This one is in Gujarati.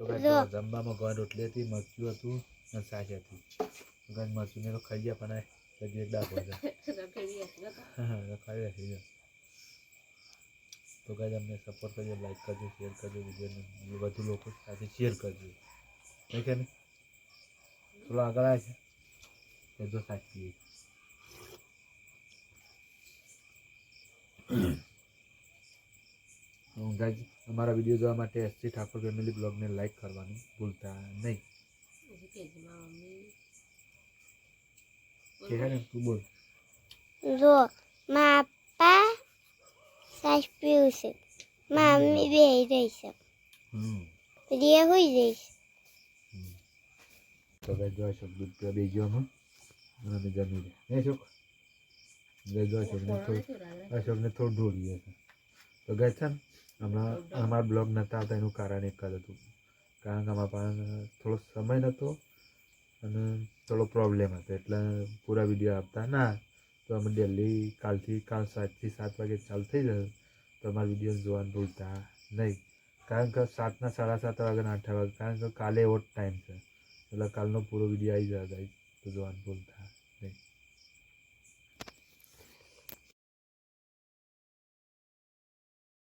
તો. જો. જમવામાં ગોળ રોટલી હતી મરચું હતું અને શાક હતી. તો ગાઈસ મરચુંને તો ખાઈ ગયા પણ ડાકો છે. હા ખાઈ રાખી તો ગાઈસ અમને સપોર્ટ કરજો લાઈક કરજો શેર કરજો વિડીયોને. વધુ લોકો સાથે શેર કરજો. નહીં છે નહીં? થોડો આગળ આવે છે એ તો સાચી ગાઈસ અમારા વીડિયો જોવા માટે એસસી ઠાકોર ફેમિલી બ્લોગને લાઈક કરવાનું ભૂલતા નહીં. કે હે ને તું બોલ. જો મા પપ્પા સાસ પીવું છે. મમ્મી બે રહી છે. હમ. પ્રિયા હોઈ જઈશ તો ગાઈસ જો છો દૂધ પીવા બે ગયો અમે જમી લે. એ અશોક? બે જો અશોકને થોડું અશોકને થોડું ઢોળીએ છે. તો ગાય છે ને હમણાં અમારા બ્લોગ નહોતા આવતા, એનું કારણ એક જ હતું. કારણ કે અમારા પાસે થોડો સમય નહોતો અને થોડો પ્રોબ્લેમ હતો. એટલે પૂરા વીડિયો આપતા, ના, તો અમે ડેલી કાલથી, કાલ સાતથી સાત વાગે ચાલુ થઈ જશે તો અમારા વીડિયો જોવાનું ભૂલતા નહીં. કારણ કે સાતના સાડા સાત વાગે આઠ વાગે, કારણ કે કાલે એવો જ ટાઈમ છે. એટલે કાલનો પૂરો વીડિયો આવી જાય તો જોવાનું ભૂલતા